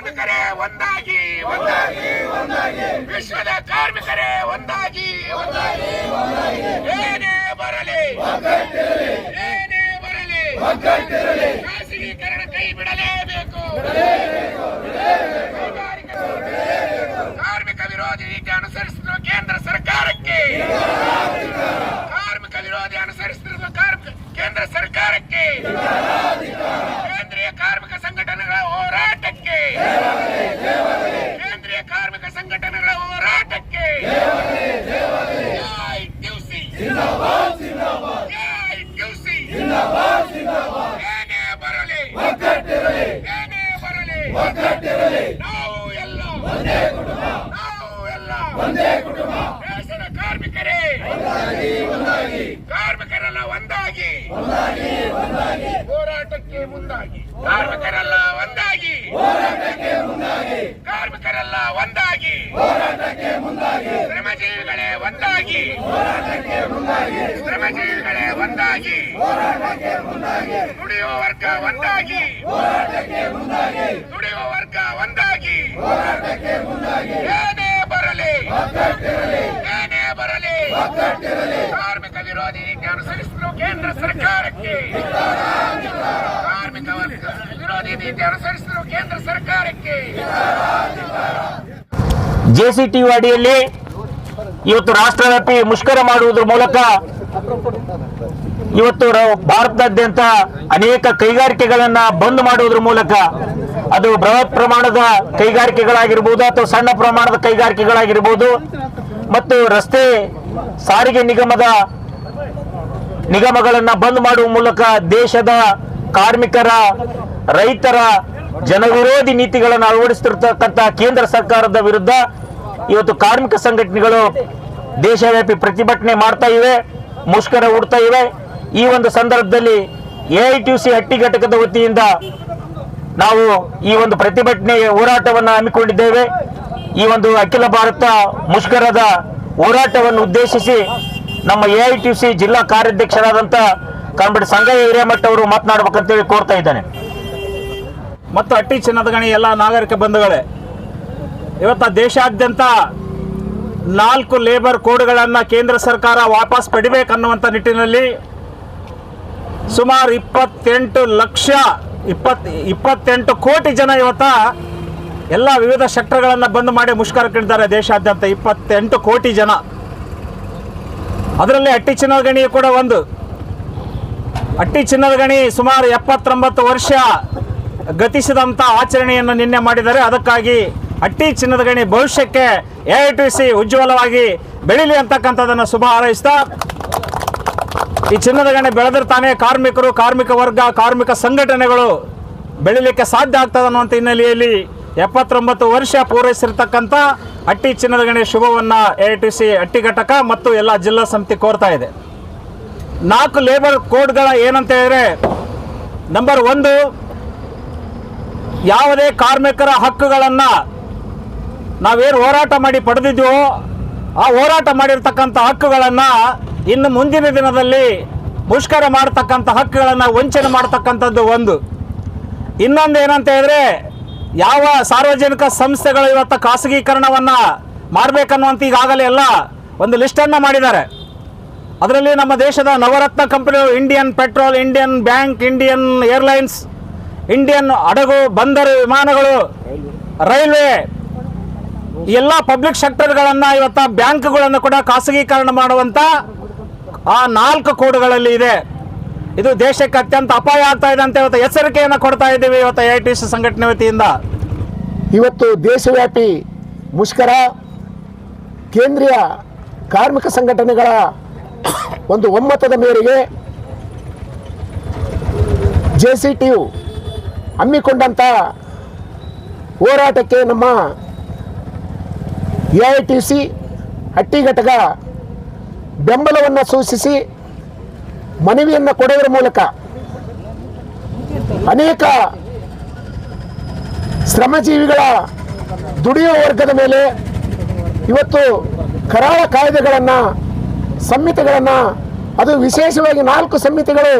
ಒಂದಾಗಿ ಒಂದಾಗಿ ಒಂದಾಗಿ. ವಿಶ್ವದ ಕಾರ್ಮಿಕರೇ ಒಂದಾಗಿ ಒಂದಾಗಿ. ಏನೇ ಬರಲಿ ಏನೇ ಬರಲಿ ಖಾಸಗೀಕರಣ ಕೈ ಬಿಡಲೇಬೇಕು. ಕಾರ್ಮಿಕ ವಿರೋಧಿ ನೀತಿ ಅನುಸರಿಸಿರುವ ಕೇಂದ್ರ ಸರ್ಕಾರಕ್ಕೆ, ಕಾರ್ಮಿಕ ವಿರೋಧಿ ಅನುಸರಿಸಿರುವ ಕಾರ್ಮಿಕ ಕೇಂದ್ರ ಸರ್ಕಾರಕ್ಕೆ, ಕೇಂದ್ರೀಯ ಕಾರ್ಮಿಕ ಹೋರಾಟಕ್ಕೆ. ಕೇಂದ್ರೀಯ ಕಾರ್ಮಿಕ ಸಂಘಟನೆಗಳ ಹೋರಾಟಕ್ಕೆ. ಏನೇ ಬರಲಿ. ಬರಲಿ. ನಾವು ಎಲ್ಲ. ನಾವು ಎಲ್ಲ. ಕಾರ್ಮಿಕರೇ. ಕಾರ್ಮಿಕರೆಲ್ಲ ಒಂದಾಗಿ. ಹೋರಾಟಕ್ಕೆ ಮುಂದಾಗಿ. ಕಾರ್ಮಿಕರೆಲ್ಲ ಒಂದಾಗಿ ಕಾರ್ಮಿಕರೆಲ್ಲ ಒಂದಾಗಿ. ಶ್ರಮಜೀವಿಗಳೇ ಒಂದಾಗಿ. ಶ್ರಮಜೀವಿಗಳೇ ಒಂದಾಗಿ. ದುಡಿಯುವ ವರ್ಗ ಒಂದಾಗಿ. ದುಡಿಯುವ ವರ್ಗ ಒಂದಾಗಿ. ಏನೇ ಬರಲಿ. ಏನೇ ಬರಲಿ. ಕಾರ್ಮಿಕ ವಿರೋಧಿ ನೀತಿ ಅನುಸರಿಸಲು ಕೇಂದ್ರ ಸರ್ಕಾರಕ್ಕೆ. ನೀತಿ ಕೇಂದ್ರ ಅಡಿಯಲ್ಲಿ ಇವತ್ತು ರಾಷ್ಟ್ರವ್ಯಾಪಿ ಮುಷ್ಕರ ಮಾಡುವುದರ ಮೂಲಕ ಇವತ್ತು ಭಾರತದಾದ್ಯಂತ ಅನೇಕ ಕೈಗಾರಿಕೆಗಳನ್ನ ಬಂದ್ ಮಾಡುವುದರ ಮೂಲಕ ಅದು ಬೃಹತ್ ಪ್ರಮಾಣದ ಕೈಗಾರಿಕೆಗಳಾಗಿರ್ಬೋದು ಅಥವಾ ಸಣ್ಣ ಪ್ರಮಾಣದ ಕೈಗಾರಿಕೆಗಳಾಗಿರ್ಬೋದು ಮತ್ತು ರಸ್ತೆ ಸಾರಿಗೆ ನಿಗಮದ ನಿಗಮಗಳನ್ನ ಬಂದ್ ಮಾಡುವ ಮೂಲಕ ದೇಶದ ಕಾರ್ಮಿಕರ ರೈತರ ಜನವಿರೋಧಿ ನೀತಿಗಳನ್ನು ಅಳವಡಿಸುತ್ತಿರ್ತಕ್ಕಂಥ ಕೇಂದ್ರ ಸರ್ಕಾರದ ವಿರುದ್ಧ ಇವತ್ತು ಕಾರ್ಮಿಕ ಸಂಘಟನೆಗಳು ದೇಶವ್ಯಾಪಿ ಪ್ರತಿಭಟನೆ ಮಾಡ್ತಾ ಇವೆ, ಮುಷ್ಕರ ಹೂಡ್ತಾ ಇವೆ. ಈ ಒಂದು ಸಂದರ್ಭದಲ್ಲಿ ಎಐಟಿಯುಸಿ ಹಟ್ಟಿ ಘಟಕದ ವತಿಯಿಂದ ನಾವು ಈ ಒಂದು ಪ್ರತಿಭಟನೆ ಹೋರಾಟವನ್ನು ಹಮ್ಮಿಕೊಂಡಿದ್ದೇವೆ. ಈ ಒಂದು ಅಖಿಲ ಭಾರತ ಮುಷ್ಕರದ ಹೋರಾಟವನ್ನು ಉದ್ದೇಶಿಸಿ ನಮ್ಮ ಎಐಟಿಸಿ ಜಿಲ್ಲಾ ಕಾರ್ಯಾಧ್ಯಕ್ಷರಾದಂಥ ಕಾಂಬಡಿ ಸಂಗಯ್ಯ ಹಿರೇಮಠ ಅವರು ಮಾತನಾಡಬೇಕಂತೇಳಿ ಕೋರ್ತಾ ಇದ್ದಾನೆ. ಮತ್ತು ಅಟ್ಟಿ ಚಿನ್ನದ ಗಣಿ ಎಲ್ಲ ನಾಗರಿಕ ಬಂಧುಗಳೇ, ಇವತ್ತು ದೇಶಾದ್ಯಂತ ನಾಲ್ಕು ಲೇಬರ್ ಕೋಡ್ಗಳನ್ನು ಕೇಂದ್ರ ಸರ್ಕಾರ ವಾಪಸ್ ಪಡಿಬೇಕನ್ನುವಂಥ ನಿಟ್ಟಿನಲ್ಲಿ ಸುಮಾರು ಇಪ್ಪತ್ತೆಂಟು ಲಕ್ಷ ಇಪ್ಪತ್ ಇಪ್ಪತ್ತೆಂಟು ಕೋಟಿ ಜನ ಇವತ್ತ ಎಲ್ಲ ವಿವಿಧ ಸೆಕ್ಟರ್ಗಳನ್ನು ಬಂದ್ ಮಾಡಿ ಮುಷ್ಕರಕ್ಕಿಳಿದ್ದಾರೆ ದೇಶಾದ್ಯಂತ, ಇಪ್ಪತ್ತೆಂಟು ಕೋಟಿ ಜನ. ಅದರಲ್ಲಿ ಅಟ್ಟಿ ಚಿನ್ನದ ಗಣಿ ಕೂಡ ಒಂದು. ಅಟ್ಟಿ ಚಿನ್ನದ ಗಣಿ ಸುಮಾರು ಎಪ್ಪತ್ತೊಂಬತ್ತು ವರ್ಷ ಗತಿಸಿದಂಥ ಆಚರಣೆಯನ್ನು ನಿನ್ನೆ ಮಾಡಿದರೆ ಅದಕ್ಕಾಗಿ ಅಟ್ಟಿ ಚಿನ್ನದ ಗಣಿ ಭವಿಷ್ಯಕ್ಕೆ ಎ ಐ ಟಿ ಸಿ ಉಜ್ವಲವಾಗಿ ಬೆಳೀಲಿ ಅಂತಕ್ಕಂಥದ್ದನ್ನು ಶುಭ ಹಾರೈಸ್ತಾ, ಈ ಚಿನ್ನದ ಗಣಿ ಬೆಳೆದಿರ್ತಾನೆ ತಾನೇ ಕಾರ್ಮಿಕರು, ಕಾರ್ಮಿಕ ವರ್ಗ, ಕಾರ್ಮಿಕ ಸಂಘಟನೆಗಳು ಬೆಳಿಲಿಕ್ಕೆ ಸಾಧ್ಯ ಆಗ್ತದೆ ಅನ್ನುವಂಥ ಹಿನ್ನೆಲೆಯಲ್ಲಿ ಎಪ್ಪತ್ತೊಂಬತ್ತು ವರ್ಷ ಪೂರೈಸಿರ್ತಕ್ಕಂಥ ಅಟ್ಟಿ ಚಿನ್ನದ ಗಣಿ ಶುಭವನ್ನು ಎ ಐ ಟಿ ಸಿ ಅಟ್ಟಿ ಘಟಕ ಮತ್ತು ಎಲ್ಲ ಜಿಲ್ಲಾ ಸಮಿತಿ ಕೋರ್ತಾ ಇದೆ. ನಾಲ್ಕು ಲೇಬರ್ ಕೋಡ್ಗಳ ಏನಂತ ಹೇಳಿದ್ರೆ ನಂಬರ್ ಒಂದು ಯಾವುದೇ ಕಾರ್ಮಿಕರ ಹಕ್ಕುಗಳನ್ನು ನಾವೇನು ಹೋರಾಟ ಮಾಡಿ ಪಡೆದಿದ್ದೆವೋ ಆ ಹೋರಾಟ ಮಾಡಿರ್ತಕ್ಕಂಥ ಹಕ್ಕುಗಳನ್ನು ಇನ್ನು ಮುಂದಿನ ದಿನದಲ್ಲಿ ಮುಷ್ಕರ ಮಾಡ್ತಕ್ಕಂಥ ಹಕ್ಕುಗಳನ್ನು ವಂಚನೆ ಮಾಡ್ತಕ್ಕಂಥದ್ದು ಒಂದು. ಇನ್ನೊಂದು ಏನಂತ ಹೇಳಿದ್ರೆ, ಯಾವ ಸಾರ್ವಜನಿಕ ಸಂಸ್ಥೆಗಳು ಇವತ್ತು ಖಾಸಗೀಕರಣವನ್ನು ಮಾಡಬೇಕನ್ನುವಂತ ಈಗಾಗಲೇ ಎಲ್ಲ ಒಂದು ಲಿಸ್ಟನ್ನು ಮಾಡಿದ್ದಾರೆ. ಅದರಲ್ಲಿ ನಮ್ಮ ದೇಶದ ನವರತ್ನ ಕಂಪನಿಗಳು Indian petrol Indian bank Indian airlines Indian ಹಡಗು, ಬಂದರು, ವಿಮಾನಗಳು, ರೈಲ್ವೆ ಎಲ್ಲ ಪಬ್ಲಿಕ್ ಸೆಕ್ಟರ್ಗಳನ್ನು ಇವತ್ತ ಬ್ಯಾಂಕ್ಗಳನ್ನು ಕೂಡ ಖಾಸಗೀಕರಣ ಮಾಡುವಂಥ ಆ ನಾಲ್ಕು ಕೋಡ್ಗಳಲ್ಲಿ ಇದೆ. ಇದು ದೇಶಕ್ಕೆ ಅತ್ಯಂತ ಅಪಾಯ ಆಗ್ತಾ ಇದೆ ಅಂತ ಇವತ್ತು ಎಚ್ಚರಿಕೆಯನ್ನು ಕೊಡ್ತಾ ಇದ್ದೀವಿ ಇವತ್ತು ಎ ಟಿ ಸಿ ಸಂಘಟನೆ ವತಿಯಿಂದ. ಇವತ್ತು ದೇಶವ್ಯಾಪಿ ಮುಷ್ಕರ, ಕೇಂದ್ರೀಯ ಕಾರ್ಮಿಕ ಸಂಘಟನೆಗಳ ಒಂದು ಒಮ್ಮತದ ಮೇರೆಗೆ ಜೆ ಸಿ ಟಿ ಯು ಹಮ್ಮಿಕೊಂಡಂಥ ಹೋರಾಟಕ್ಕೆ ನಮ್ಮ A I T C Hatti ಘಟಕ ಬೆಂಬಲವನ್ನು ಸೂಚಿಸಿ ಮನವಿಯನ್ನು ಕೊಡೋದ್ರ ಮೂಲಕ ಅನೇಕ ಶ್ರಮಜೀವಿಗಳ ದುಡಿಯುವ ವರ್ಗದ ಮೇಲೆ ಇವತ್ತು ಕರಾಳ ಕಾಯ್ದೆಗಳನ್ನು, ಸಂಹಿತೆಗಳನ್ನು, ಅದು ವಿಶೇಷವಾಗಿ ನಾಲ್ಕು ಸಂಹಿತೆಗಳು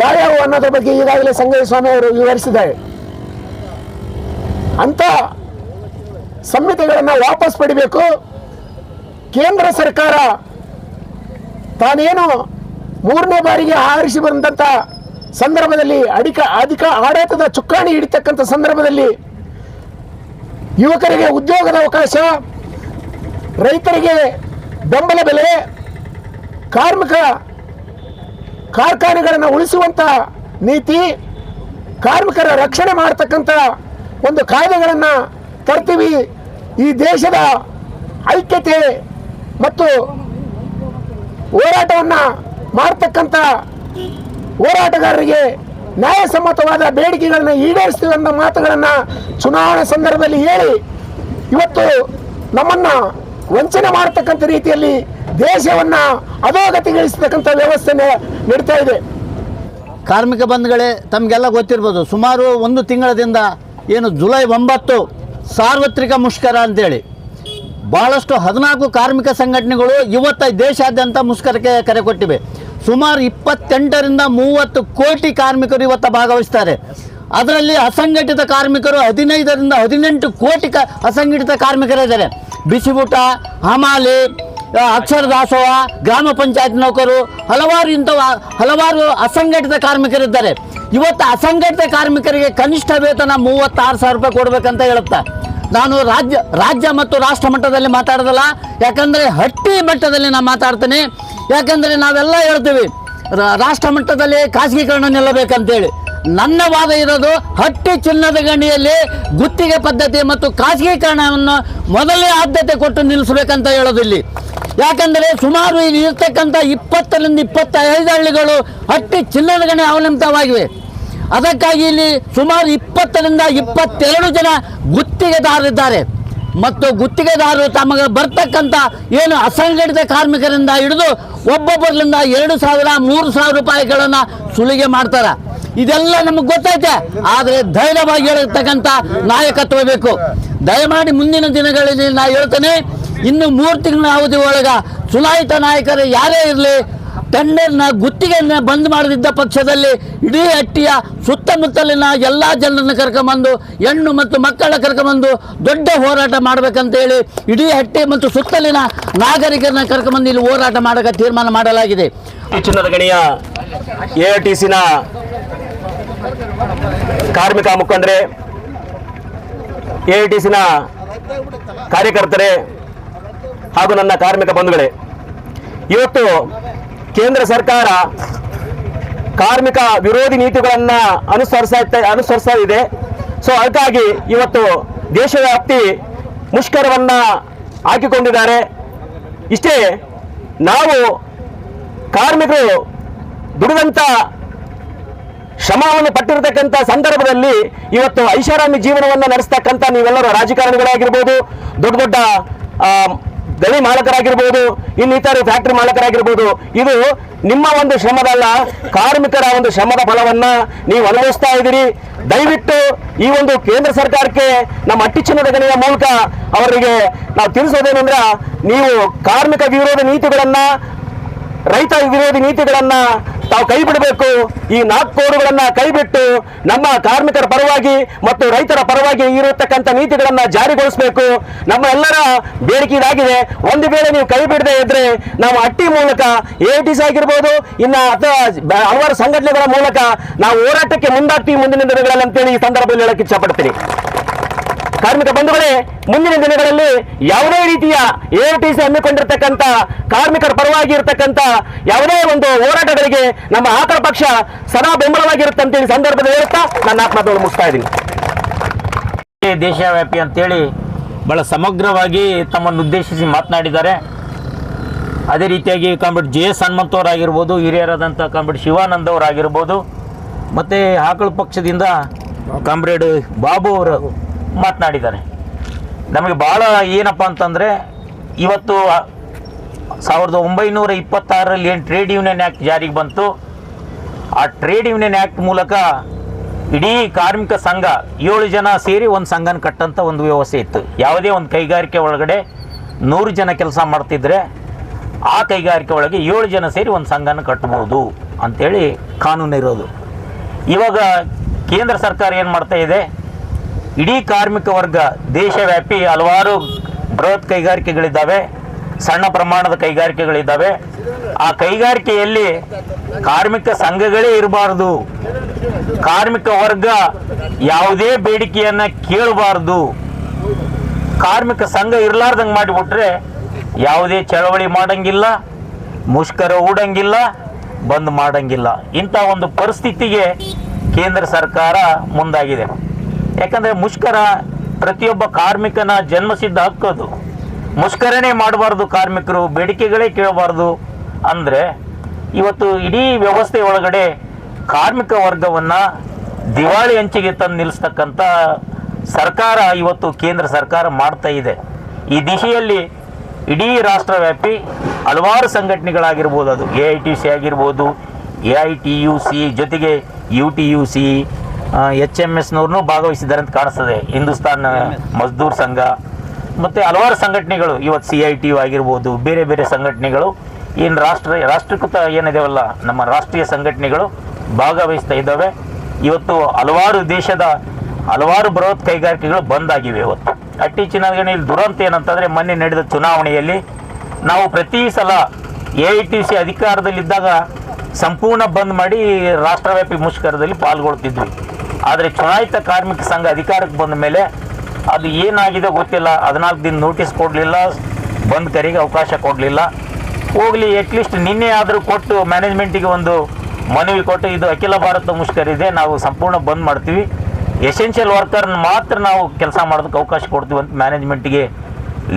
ಯಾವ್ಯಾವು ಅನ್ನೋದ್ರ ಬಗ್ಗೆ ಈಗಾಗಲೇ ಸಂಗಯ್ಯ ಸ್ವಾಮಿ ಅವರು ವಿವರಿಸಿದ್ದಾರೆ. ಅಂತ ಸಂಹಿತೆಗಳನ್ನು ವಾಪಸ್ ಪಡಿಬೇಕು. ಕೇಂದ್ರ ಸರ್ಕಾರ ತಾನೇನು ಮೂರನೇ ಬಾರಿಗೆ ಆರಿಸಿ ಬಂದಂಥ ಸಂದರ್ಭದಲ್ಲಿ ಅಡಿಕ ಅಧಿಕ ಆಡಳಿತದ ಚುಕ್ಕಾಣಿ ಹಿಡಿತಕ್ಕಂಥ ಸಂದರ್ಭದಲ್ಲಿ ಯುವಕರಿಗೆ ಉದ್ಯೋಗದ ಅವಕಾಶ, ರೈತರಿಗೆ ಬೆಂಬಲ ಬೆಲೆ, ಕಾರ್ಮಿಕ ಕಾರ್ಖಾನೆಗಳನ್ನು ಉಳಿಸುವಂಥ ನೀತಿ ಕಾರ್ಮಿಕರ ರಕ್ಷಣೆ ಮಾಡತಕ್ಕಂಥ ಒಂದು ಕಾಯ್ದೆಗಳನ್ನು ತರ್ತೀವಿ. ಈ ದೇಶದ ಐಕ್ಯತೆ ಮತ್ತು ಹೋರಾಟವನ್ನು ಮಾಡ್ತಕ್ಕಂಥ ಹೋರಾಟಗಾರರಿಗೆ ನ್ಯಾಯಸಮ್ಮತವಾದ ಬೇಡಿಕೆಗಳನ್ನು ಈಡೇರಿಸ್ತೀವಿ ಅನ್ನೋ ಮಾತುಗಳನ್ನು ಚುನಾವಣೆ ಸಂದರ್ಭದಲ್ಲಿ ಹೇಳಿ. ಇವತ್ತು ನಮ್ಮನ್ನು ವಂಚನೆ ಮಾಡತಕ್ಕಂಥ ರೀತಿಯಲ್ಲಿ ದೇಶವನ್ನು ಅಧೋಗತಿಗೊಳಿಸತಕ್ಕಂಥ ವ್ಯವಸ್ಥೆ ನೆ- ನಡೀತಾ ಇದೆ. ಕಾರ್ಮಿಕ ಬಂಧುಗಳೇ, ತಮಗೆಲ್ಲ ಗೊತ್ತಿರ್ಬೋದು, ಸುಮಾರು ಒಂದು ತಿಂಗಳದಿಂದ ಏನು ಜುಲೈ ಒಂಬತ್ತು ಸಾರ್ವತ್ರಿಕ ಮುಷ್ಕರ ಅಂತೇಳಿ. ಭಾಳಷ್ಟು ಹದಿನಾಲ್ಕು ಕಾರ್ಮಿಕ ಸಂಘಟನೆಗಳು ಇವತ್ತು ದೇಶಾದ್ಯಂತ ಮುಷ್ಕರಕ್ಕೆ ಕರೆ ಕೊಟ್ಟಿವೆ. ಸುಮಾರು ಇಪ್ಪತ್ತೆಂಟರಿಂದ ಮೂವತ್ತು ಕೋಟಿ ಕಾರ್ಮಿಕರು ಇವತ್ತು ಭಾಗವಹಿಸ್ತಾರೆ. ಅದರಲ್ಲಿ ಅಸಂಘಟಿತ ಕಾರ್ಮಿಕರು ಹದಿನೈದರಿಂದ ಹದಿನೆಂಟು ಕೋಟಿ ಕ, ಅಸಂಘಟಿತ ಕಾರ್ಮಿಕರಿದ್ದಾರೆ. ಬಿಸಿಬೂಟ, ಹಮಾಲಿ ಅಕ್ಷರ ದಾಸೋಹ, ಗ್ರಾಮ ಪಂಚಾಯತ್ ನೌಕರು, ಹಲವಾರು ಇಂಥ ಹಲವಾರು ಅಸಂಘಟಿತ ಕಾರ್ಮಿಕರಿದ್ದಾರೆ. ಇವತ್ತು ಅಸಂಘಟಿತ ಕಾರ್ಮಿಕರಿಗೆ ಕನಿಷ್ಠ ವೇತನ ಮೂವತ್ತಾರು ಸಾವಿರ ರೂಪಾಯಿ ಕೊಡಬೇಕಂತ ಹೇಳುತ್ತಾ. ನಾನು ರಾಜ್ಯ ರಾಜ್ಯ ಮತ್ತು ರಾಷ್ಟ್ರ ಮಟ್ಟದಲ್ಲಿ ಮಾತಾಡೋದಲ್ಲ, ಯಾಕಂದರೆ ಹಟ್ಟಿ ಮಟ್ಟದಲ್ಲಿ ನಾನು ಮಾತಾಡ್ತೇನೆ. ಯಾಕಂದರೆ ನಾವೆಲ್ಲ ಹೇಳ್ತೀವಿ ರಾಷ್ಟ್ರ ಮಟ್ಟದಲ್ಲಿ ಖಾಸಗೀಕರಣ ನಿಲ್ಲಬೇಕಂತೇಳಿ. ನನ್ನ ವಾದ ಇರೋದು ಹಟ್ಟಿ ಚಿನ್ನದ ಗಣಿಯಲ್ಲಿ ಗುತ್ತಿಗೆ ಪದ್ಧತಿ ಮತ್ತು ಖಾಸಗೀಕರಣವನ್ನು ಮೊದಲೇ ಆದ್ಯತೆ ಕೊಟ್ಟು ನಿಲ್ಲಿಸಬೇಕಂತ ಹೇಳೋದು ಇಲ್ಲಿ. ಯಾಕಂದರೆ ಸುಮಾರು ಇಲ್ಲಿ ಇರ್ತಕ್ಕಂಥ ಇಪ್ಪತ್ತರಿಂದ ಇಪ್ಪತ್ತೈದು ಹಳ್ಳಿಗಳು ಹಟ್ಟಿ ಚಿನ್ನದ ಗಣಿ ಅವಲಂಬಿತವಾಗಿವೆ. ಅದಕ್ಕಾಗಿ ಇಲ್ಲಿ ಸುಮಾರು ಇಪ್ಪತ್ತರಿಂದ ಇಪ್ಪತ್ತೆರಡು ಜನ ಗುತ್ತಿಗೆದಾರರಿದ್ದಾರೆ. ಮತ್ತು ಗುತ್ತಿಗೆದಾರರು ತಮಗೆ ಬರ್ತಕ್ಕಂಥ ಏನು ಅಸಂಘಟಿತ ಕಾರ್ಮಿಕರಿಂದ ಹಿಡಿದು ಒಬ್ಬೊಬ್ಬರಿಂದ ಎರಡು ಸಾವಿರ, ಮೂರು ಸಾವಿರ ರೂಪಾಯಿಗಳನ್ನು ಸುಲಿಗೆ ಮಾಡ್ತಾರೆ. ಇದೆಲ್ಲ ನಮಗೆ ಗೊತ್ತೈತೆ. ಆದರೆ ಧೈರ್ಯವಾಗಿ ಹೇಳಿರ್ತಕ್ಕಂಥ ನಾಯಕತ್ವ ಬೇಕು. ದಯಮಾಡಿ ಮುಂದಿನ ದಿನಗಳಲ್ಲಿ ನಾ ಹೇಳ್ತೇನೆ, ಇನ್ನು ಮೂರು ತಿಂಗಳ ಅವಧಿ ಒಳಗ ಚುನಾಯಿತ ನಾಯಕರು ಯಾರೇ ಇರಲಿ, ಟೆಂಡರ್ನ ಗುತ್ತಿಗೆಯನ್ನ ಬಂದ್ ಮಾಡದಿದ್ದ ಪಕ್ಷದಲ್ಲಿ ಇಡೀ ಹಟ್ಟಿಯ ಸುತ್ತಮುತ್ತಲಿನ ಎಲ್ಲ ಜನರನ್ನು ಕರ್ಕೊಂಬಂದು, ಹೆಣ್ಣು ಮತ್ತು ಮಕ್ಕಳ ಕರ್ಕೊಂಬಂದು ದೊಡ್ಡ ಹೋರಾಟ ಮಾಡಬೇಕಂತೇಳಿ ಇಡೀ ಹಟ್ಟಿ ಮತ್ತು ಸುತ್ತಲಿನ ನಾಗರಿಕರನ್ನ ಕರ್ಕೊಂಬಂದು ಇಲ್ಲಿ ಹೋರಾಟ ಮಾಡಕ ತೀರ್ಮಾನ ಮಾಡಲಾಗಿದೆ. ಗಣಿಯ ಎ ಟಿ ಸಿನ ಕಾರ್ಮಿಕ ಮುಖಂಡರೇ ಎ ಟಿ ಸಿನ ಕಾರ್ಯಕರ್ತರೇ ಹಾಗೂ ನನ್ನ ಕಾರ್ಮಿಕ ಬಂಧುಗಳೇ, ಇವತ್ತು ಕೇಂದ್ರ ಸರ್ಕಾರ ಕಾರ್ಮಿಕ ವಿರೋಧಿ ನೀತಿಗಳನ್ನ ಅನುಸರಿಸ ಅನುಸರಿಸ್ತಾ ಇದೆ. ಸೊ ಅದಕ್ಕಾಗಿ ಇವತ್ತು ದೇಶವ್ಯಾಪ್ತಿ ಮುಷ್ಕರವನ್ನ ಹಾಕಿಕೊಂಡಿದ್ದಾರೆ. ಇಷ್ಟೇ, ನಾವು ಕಾರ್ಮಿಕರು ದುಡಿದಂಥ ಶ್ರಮವನ್ನು ಪಟ್ಟಿರತಕ್ಕಂಥ ಸಂದರ್ಭದಲ್ಲಿ ಇವತ್ತು ಐಷಾರಾಮಿ ಜೀವನವನ್ನು ನಡೆಸ್ತಕ್ಕಂಥ ನೀವೆಲ್ಲರೂ ರಾಜಕಾರಣಿಗಳಾಗಿರ್ಬೋದು, ದೊಡ್ಡ ದೊಡ್ಡ ಗಣಿ ಮಾಲಕರಾಗಿರ್ಬೋದು, ಇನ್ನಿತರ ಫ್ಯಾಕ್ಟ್ರಿ ಮಾಲಕರಾಗಿರ್ಬೋದು, ಇದು ನಿಮ್ಮ ಒಂದು ಶ್ರಮದಲ್ಲ, ಕಾರ್ಮಿಕರ ಒಂದು ಶ್ರಮದ ಫಲವನ್ನ ನೀವು ಅನುಭವಿಸ್ತಾ ಇದ್ದೀರಿ. ದಯವಿಟ್ಟು ಈ ಒಂದು ಕೇಂದ್ರ ಸರ್ಕಾರಕ್ಕೆ ನಮ್ಮ ಅಟ್ಟಿ ಚಿನ್ನದ ಗಣಿಯ ಮೂಲಕ ಅವರಿಗೆ ನಾವು ತಿಳಿಸೋದೇನೆಂದ್ರೆ, ನೀವು ಕಾರ್ಮಿಕ ವಿರೋಧ ನೀತಿಗಳನ್ನ ರೈತ ವಿರೋಧಿ ನೀತಿಗಳನ್ನ ತಾವು ಕೈ ಬಿಡಬೇಕು ಈ ನಾಲ್ಕು ಕೋಡುಗಳನ್ನ ಕೈ ಬಿಟ್ಟು ನಮ್ಮ ಕಾರ್ಮಿಕರ ಪರವಾಗಿ ಮತ್ತು ರೈತರ ಪರವಾಗಿ ಇರತಕ್ಕಂಥ ನೀತಿಗಳನ್ನ ಜಾರಿಗೊಳಿಸಬೇಕು. ನಮ್ಮ ಎಲ್ಲರ ಬೇಡಿಕೆ ಇದಾಗಿದೆ. ಒಂದು ವೇಳೆ ನೀವು ಕೈ ಬಿಡದೆ ಇದ್ರೆ ನಾವು ಅಟ್ಟಿ ಮೂಲಕ ಎ ಟಿ ಸಿ ಆಗಿರ್ಬೋದು, ಇನ್ನ ಅಥವಾ ಹಲವಾರು ಸಂಘಟನೆಗಳ ಮೂಲಕ ನಾವು ಹೋರಾಟಕ್ಕೆ ಮುಂದಾಗ್ತೀವಿ ಮುಂದಿನ ದಿನಗಳಲ್ಲಿ ಅಂತೇಳಿ ಈ ಸಂದರ್ಭದಲ್ಲಿ ಹೇಳಕ್ಕೆ ಇಚ್ಛಪಡ್ತೀನಿ. ಕಾರ್ಮಿಕ ಬಂಧುಗಳೇ, ಮುಂದಿನ ದಿನಗಳಲ್ಲಿ ಯಾವುದೇ ರೀತಿಯ ಎ ಟಿ ಸಿ ಹಮ್ಮಿಕೊಂಡಿರ್ತಕ್ಕಂಥ, ಕಾರ್ಮಿಕರ ಪರವಾಗಿ ಇರತಕ್ಕಂಥ ಯಾವುದೇ ಒಂದು ಹೋರಾಟಗಳಿಗೆ ನಮ್ಮ ಆಕಳ ಪಕ್ಷ ಸದಾ ಬೆಂಬಲವಾಗಿರುತ್ತೆ ಅಂತೇಳಿ ಸಂದರ್ಭದಲ್ಲಿ ಹೇಳ್ತಾ ನನ್ನ ಆತ್ಮಹತ್ಯೆ ಮುಗಿಸ್ತಾ ಇದ್ದೀನಿ. ದೇಶವ್ಯಾಪಿ ಅಂತೇಳಿ ಬಹಳ ಸಮಗ್ರವಾಗಿ ತಮ್ಮನ್ನು ಉದ್ದೇಶಿಸಿ ಮಾತನಾಡಿದ್ದಾರೆ. ಅದೇ ರೀತಿಯಾಗಿ ಕಾಂಬಿಟ್ ಜೆ ಎಸ್ ಹನುಮಂತವರಾಗಿರ್ಬೋದು, ಹಿರಿಯರಾದಂಥ ಕಾಂಬಿಟ್ ಶಿವಾನಂದ್ ಅವರಾಗಿರ್ಬೋದು ಮತ್ತು ಆಕಳ ಪಕ್ಷದಿಂದ ಕಾಮ್ರೇಡ್ ಬಾಬು ಅವರು ಮಾತನಾಡಿದ್ದಾರೆ. ನಮಗೆ ಭಾಳ ಏನಪ್ಪ ಅಂತಂದರೆ, ಇವತ್ತು ಸಾವಿರದ ಒಂಬೈನೂರ ಇಪ್ಪತ್ತಾರರಲ್ಲಿ ಏನು ಟ್ರೇಡ್ ಯೂನಿಯನ್ ಆ್ಯಕ್ಟ್ ಜಾರಿಗೆ ಬಂತು, ಆ ಟ್ರೇಡ್ ಯೂನಿಯನ್ ಆ್ಯಕ್ಟ್ ಮೂಲಕ ಇಡೀ ಕಾರ್ಮಿಕ ಸಂಘ, ಏಳು ಜನ ಸೇರಿ ಒಂದು ಸಂಘನ ಕಟ್ಟಂತ ಒಂದು ವ್ಯವಸ್ಥೆ ಇತ್ತು. ಯಾವುದೇ ಒಂದು ಕೈಗಾರಿಕೆ ಒಳಗಡೆ ನೂರು ಜನ ಕೆಲಸ ಮಾಡ್ತಿದ್ರೆ, ಆ ಕೈಗಾರಿಕೆ ಒಳಗೆ ಏಳು ಜನ ಸೇರಿ ಒಂದು ಸಂಘನ ಕಟ್ಟಬಹುದು ಅಂತೇಳಿ ಕಾನೂನು ಇರೋದು. ಇವಾಗ ಕೇಂದ್ರ ಸರ್ಕಾರ ಏನು ಮಾಡ್ತಾ ಇದೆ? ಇಡೀ ಕಾರ್ಮಿಕ ವರ್ಗ, ದೇಶವ್ಯಾಪಿ ಹಲವಾರು ಬೃಹತ್ ಕೈಗಾರಿಕೆಗಳಿದ್ದಾವೆ, ಸಣ್ಣ ಪ್ರಮಾಣದ ಕೈಗಾರಿಕೆಗಳಿದ್ದಾವೆ. ಆ ಕೈಗಾರಿಕೆಯಲ್ಲಿ ಕಾರ್ಮಿಕ ಸಂಘಗಳೇ ಇರಬಾರ್ದು. ಕಾರ್ಮಿಕ ವರ್ಗ ಯಾವುದೇ ಬೇಡಿಕೆಯನ್ನ ಕೇಳಬಾರ್ದು. ಕಾರ್ಮಿಕ ಸಂಘ ಇರಲಾರ್ದಂಗೆ ಮಾಡಿಬಿಟ್ರೆ ಯಾವುದೇ ಚಳವಳಿ ಮಾಡಂಗಿಲ್ಲ, ಮುಷ್ಕರ ಹೂಡಂಗಿಲ್ಲ ಬಂದ್ ಮಾಡಂಗಿಲ್ಲ. ಇಂಥ ಒಂದು ಪರಿಸ್ಥಿತಿಗೆ ಕೇಂದ್ರ ಸರ್ಕಾರ ಮುಂದಾಗಿದೆ. ಯಾಕಂದರೆ ಮುಷ್ಕರ ಪ್ರತಿಯೊಬ್ಬ ಕಾರ್ಮಿಕನ ಜನ್ಮಸಿದ್ಧ ಹಕ್ಕದು ಮುಷ್ಕರನೇ ಮಾಡಬಾರ್ದು ಕಾರ್ಮಿಕರು, ಬೇಡಿಕೆಗಳೇ ಕೇಳಬಾರ್ದು ಅಂದರೆ ಇವತ್ತು ಇಡೀ ವ್ಯವಸ್ಥೆ ಒಳಗಡೆ ಕಾರ್ಮಿಕ ವರ್ಗವನ್ನು ದಿವಾಳಿ ಹಂಚಿಗೆ ತಂದು ನಿಲ್ಲಿಸ್ತಕ್ಕಂಥ ಸರ್ಕಾರ ಇವತ್ತು ಕೇಂದ್ರ ಸರ್ಕಾರ ಮಾಡ್ತಾ ಇದೆ. ಈ ದಿಶೆಯಲ್ಲಿ ಇಡೀ ರಾಷ್ಟ್ರವ್ಯಾಪಿ ಹಲವಾರು ಸಂಘಟನೆಗಳಾಗಿರ್ಬೋದು, ಅದು ಎ ಐ ಟಿ ಸಿ ಆಗಿರ್ಬೋದು, A I T U C ಜೊತೆಗೆ U T U C H M ಎಸ್ನವ್ರನ್ನೂ ಭಾಗವಹಿಸಿದ್ದಾರೆ ಅಂತ ಕಾಣಿಸ್ತದೆ. ಹಿಂದೂಸ್ತಾನ್ ಮಜ್ದೂರ್ ಸಂಘ, ಮತ್ತು ಹಲವಾರು ಸಂಘಟನೆಗಳು, ಇವತ್ತು ಸಿ ಐ ಟಿ ಆಗಿರ್ಬೋದು, ಬೇರೆ ಬೇರೆ ಸಂಘಟನೆಗಳು ಏನು ರಾಷ್ಟ್ರ, ರಾಷ್ಟ್ರೀಕೃತ ಏನಿದಾವಲ್ಲ, ನಮ್ಮ ರಾಷ್ಟ್ರೀಯ ಸಂಘಟನೆಗಳು ಭಾಗವಹಿಸ್ತಾ ಇದ್ದಾವೆ. ಇವತ್ತು ಹಲವಾರು ದೇಶದ ಹಲವಾರು ಬೃಹತ್ ಕೈಗಾರಿಕೆಗಳು ಬಂದ್ ಆಗಿವೆ ಇವತ್ತು ಅಟ್ಟಿ ಇಲ್ಲಿ ದುರಂತ ಏನಂತಂದರೆ, ಮೊನ್ನೆ ನಡೆದ ಚುನಾವಣೆಯಲ್ಲಿ ನಾವು ಪ್ರತಿ ಸಲ ಎ ಐ ಟಿ ಸಿ ಅಧಿಕಾರದಲ್ಲಿದ್ದಾಗ ಸಂಪೂರ್ಣ ಬಂದ್ ಮಾಡಿ ರಾಷ್ಟ್ರವ್ಯಾಪಿ ಮುಷ್ಕರದಲ್ಲಿ ಪಾಲ್ಗೊಳ್ತಿದ್ವಿ. ಆದರೆ ಚುನಾಯಿತ ಕಾರ್ಮಿಕ ಸಂಘ ಅಧಿಕಾರಕ್ಕೆ ಬಂದ ಮೇಲೆ ಅದು ಏನಾಗಿದೆ ಗೊತ್ತಿಲ್ಲ. ಹದಿನಾಲ್ಕು ದಿನ ನೋಟಿಸ್ ಕೊಡಲಿಲ್ಲ. ಬಂದ್ ಕರೆಗೆ ಅವಕಾಶ ಕೊಡಲಿಲ್ಲ. ಹೋಗಲಿ ಅಟ್ಲೀಸ್ಟ್ ನಿನ್ನೆ ಆದರೂ ಕೊಟ್ಟು ಮ್ಯಾನೇಜ್ಮೆಂಟಿಗೆ ಒಂದು ಮನವಿ ಕೊಟ್ಟು ಇದು ಅಖಿಲ ಭಾರತ ಮುಷ್ಕರ ಇದೆ, ನಾವು ಸಂಪೂರ್ಣ ಬಂದ್ ಮಾಡ್ತೀವಿ. ಎಸೆನ್ಷಿಯಲ್ ವರ್ಕರ್ನ ಮಾತ್ರ ನಾವು ಕೆಲಸ ಮಾಡೋದಕ್ಕೆ ಅವಕಾಶ ಕೊಡ್ತೀವಿ ಅಂತ ಮ್ಯಾನೇಜ್ಮೆಂಟಿಗೆ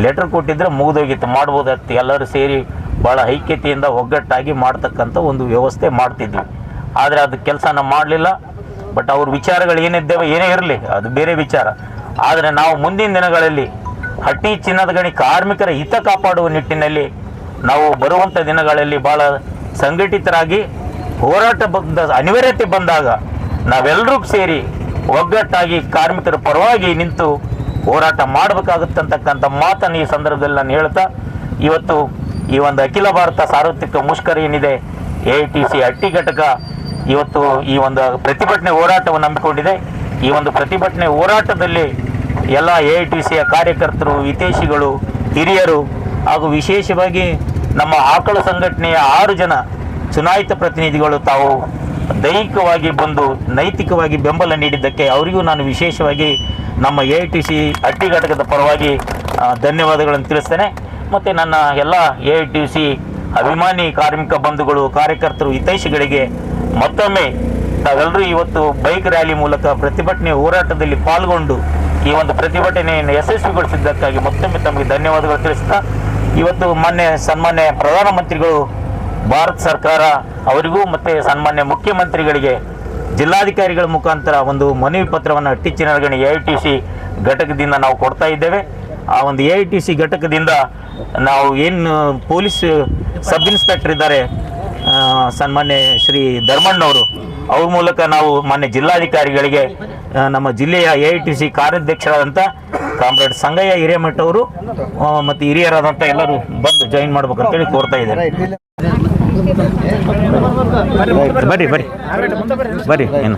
ಲೆಟರ್ ಕೊಟ್ಟಿದ್ರೆ ಮುಗಿದೋಗಿತ್ತು. ಮಾಡ್ಬೋದಾಗ್ತಿ ಎಲ್ಲರೂ ಸೇರಿ ಭಾಳ ಐಕ್ಯತೆಯಿಂದ ಒಗ್ಗಟ್ಟಾಗಿ ಮಾಡ್ತಕ್ಕಂಥ ಒಂದು ವ್ಯವಸ್ಥೆ ಮಾಡ್ತಿದ್ವಿ. ಆದರೆ ಅದು ಕೆಲಸನ ಮಾಡಲಿಲ್ಲ. ಬಟ್ ಅವ್ರ ವಿಚಾರಗಳು ಏನಿದ್ದೇವೆ, ಏನೇ ಇರಲಿ, ಅದು ಬೇರೆ ವಿಚಾರ. ಆದರೆ ನಾವು ಮುಂದಿನ ದಿನಗಳಲ್ಲಿ ಹಟ್ಟಿ ಚಿನ್ನದ ಗಣಿ ಕಾರ್ಮಿಕರ ಹಿತ ಕಾಪಾಡುವ ನಿಟ್ಟಿನಲ್ಲಿ ನಾವು ಬರುವಂಥ ದಿನಗಳಲ್ಲಿ ಭಾಳ ಸಂಘಟಿತರಾಗಿ ಹೋರಾಟ ಬಂದ ಅನಿವಾರ್ಯತೆ ಬಂದಾಗ ನಾವೆಲ್ಲರೂ ಸೇರಿ ಒಗ್ಗಟ್ಟಾಗಿ ಕಾರ್ಮಿಕರ ಪರವಾಗಿ ನಿಂತು ಹೋರಾಟ ಮಾಡಬೇಕಾಗುತ್ತಂತಕ್ಕಂಥ ಮಾತನ್ನು ಈ ಸಂದರ್ಭದಲ್ಲಿ ನಾನು ಹೇಳ್ತಾ, ಇವತ್ತು ಈ ಒಂದು ಅಖಿಲ ಭಾರತ ಸಾರ್ವತ್ರಿಕ ಮುಷ್ಕರ ಏನಿದೆ, A I T C Hatti ಘಟಕ ಇವತ್ತು ಈ ಒಂದು ಪ್ರತಿಭಟನೆ ಹೋರಾಟವನ್ನು ನಂಬಿಕೊಂಡಿದೆ ಈ ಒಂದು ಪ್ರತಿಭಟನೆ ಹೋರಾಟದಲ್ಲಿ ಎಲ್ಲ ಎ ಐ ಟಿ ಸಿಯ ಕಾರ್ಯಕರ್ತರು ವಿದೇಶಿಗಳು ಹಿರಿಯರು ಹಾಗೂ ವಿಶೇಷವಾಗಿ ನಮ್ಮ ಆಕಳ ಸಂಘಟನೆಯ ಆರು ಜನ ಚುನಾಯಿತ ಪ್ರತಿನಿಧಿಗಳು ತಾವು ದೈಹಿಕವಾಗಿ ಬಂದು ನೈತಿಕವಾಗಿ ಬೆಂಬಲ ನೀಡಿದ್ದಕ್ಕೆ ಅವರಿಗೂ ನಾನು ವಿಶೇಷವಾಗಿ ನಮ್ಮ A I T C Hatti ಘಟಕದ ಪರವಾಗಿ ಧನ್ಯವಾದಗಳನ್ನು ತಿಳಿಸ್ತೇನೆ. ಮತ್ತು ನನ್ನ ಎಲ್ಲ ಎ ಐ ಟಿ ಸಿ ಅಭಿಮಾನಿ, ಕಾರ್ಮಿಕ ಬಂಧುಗಳು, ಕಾರ್ಯಕರ್ತರು, ಹಿತೈಷಿಗಳಿಗೆ ಮತ್ತೊಮ್ಮೆ ತಾವೆಲ್ಲರೂ ಇವತ್ತು ಬೈಕ್ ರ್ಯಾಲಿ ಮೂಲಕ ಪ್ರತಿಭಟನೆ ಹೋರಾಟದಲ್ಲಿ ಪಾಲ್ಗೊಂಡು ಈ ಒಂದು ಪ್ರತಿಭಟನೆಯನ್ನು ಯಶಸ್ವಿಗೊಳಿಸಿದ್ದಕ್ಕಾಗಿ ಮತ್ತೊಮ್ಮೆ ತಮಗೆ ಧನ್ಯವಾದಗಳು ತಿಳಿಸ್ತಾ, ಇವತ್ತು ಮಾನ್ಯ ಸನ್ಮಾನ್ಯ ಪ್ರಧಾನಮಂತ್ರಿಗಳು, ಭಾರತ ಸರ್ಕಾರ, ಅವರಿಗೂ ಮತ್ತು ಸನ್ಮಾನ್ಯ ಮುಖ್ಯಮಂತ್ರಿಗಳಿಗೆ, ಜಿಲ್ಲಾಧಿಕಾರಿಗಳ ಮುಖಾಂತರ ಒಂದು ಮನವಿ ಪತ್ರವನ್ನು ಟಿಚ್ಚಿನಗಣಿ ಎ ಐ ಟಿ ಸಿ ಘಟಕದಿಂದ ನಾವು ಕೊಡ್ತಾ ಇದ್ದೇವೆ. ಆ ಒಂದು ಎ ಐ ಟಿ ಸಿ ಘಟಕದಿಂದ ನಾವು ಏನು ಪೊಲೀಸ್ ಸಬ್ ಇನ್ಸ್ಪೆಕ್ಟರ್ ಇದ್ದಾರೆ ಸನ್ಮಾನ್ಯ ಶ್ರೀ ಧರ್ಮಣ್ಣವರು. ಅವ್ರ ಮೂಲಕ ನಾವು ಮಾನ್ಯ ಜಿಲ್ಲಾಧಿಕಾರಿಗಳಿಗೆ ನಮ್ಮ ಜಿಲ್ಲೆಯ ಎ ಐ ಟಿ ಸಿ ಕಾರ್ಯಾಧ್ಯಕ್ಷರಾದಂಥ ಕಾಮ್ರೇಡ್ ಸಂಗಯ್ಯ ಹಿರೇಮಠ ಅವರು ಮತ್ತು ಹಿರಿಯರಾದಂಥ ಎಲ್ಲರೂ ಬಂದು ಜಾಯಿನ್ ಮಾಡ್ಬೇಕಂತೇಳಿ ಕೋರ್ತಾ ಇದ್ದಾರೆ. ಬರ್ರಿ ಬರ್ರಿ ಬರ್ರಿ ಏನು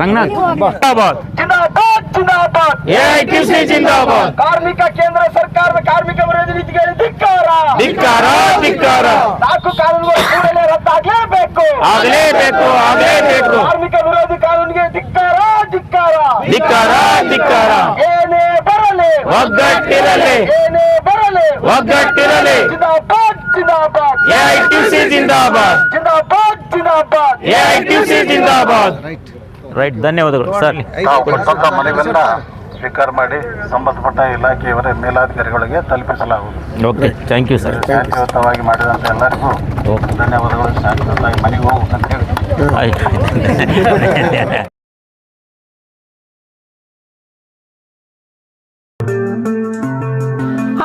ರಂಗನಾಥ್. ಜಿಂದಾಬಾದ್ ಜಿಂದಾಬಾದ್. ಜಿಂದಾಬಾದ್ ಎ ಐ ಟಿ ಸಿ ಜಿಂದಾಬಾದ್. ಕಾರ್ಮಿಕ ಕೇಂದ್ರ ಸರ್ಕಾರದ ಕಾರ್ಮಿಕ ವಿರೋಧಿ ನೀತಿಗಳಿಗೆ ಧಿಕ್ಕಾರ ನಾಲ್ಕು ಕಾನೂನುಗಳು ಕೂಡಲೇ ರದ್ದಾಗಲೇಬೇಕು. ಆಗಲೇಬೇಕು ಆಗಲೇಬೇಕು. ಕಾರ್ಮಿಕ ವಿರೋಧಿ ಕಾನೂನಿಗೆ ಧಿಕ್ಕಾರ ಧಿಕ್ಕಾರ. ಧಿಕ್ಕಾರ ಧಿಕ್ಕಾರ. ಏನೇ ಬರಲಿ. ಒಗ್ಗಟ್ಟಿರಲಿ. ಏನೇ ಬರಲಿ. ಒಗ್ಗಟ್ಟಿರಲಿ. ಜಿಂದಾಬಾದ್ ಜಿಂದಾಬಾದ್. ಎ ಐ ಟಿ ಸಿ ಜಿಂದಾಬಾದ್. ಜಿಂದಾಬಾದ್ ಜಿಂದಾಬಾದ್. ಎ ಐ ಟಿ ಸಿ ಜಿಂದಾಬಾದ್ ರೈಟ್ ಧನ್ಯವಾದಗಳು ಸರ್ ಸ್ವೀಕಾರ ಮಾಡಿ ಸಂಬಂಧಪಟ್ಟ ಇಲಾಖೆಯವರ ಮೇಲಾಧಿಕಾರಿಗಳಿಗೆ ತಲುಪಿಸಲಾಗುವುದು. ಓಕೆ ಥ್ಯಾಂಕ್ ಯು ಸರ್ ಶಾಂತಿಯುತವಾಗಿ ಮಾಡಿದಂತ ಎಲ್ಲರಿಗೂ ಧನ್ಯವಾದಗಳು. ಶಾಂತಿಯುತವಾಗಿ ಮನೆಗೆ ಹೋಗ್ಬೇಕಂತ ಹೇಳಿ. ಆಯ್ತು.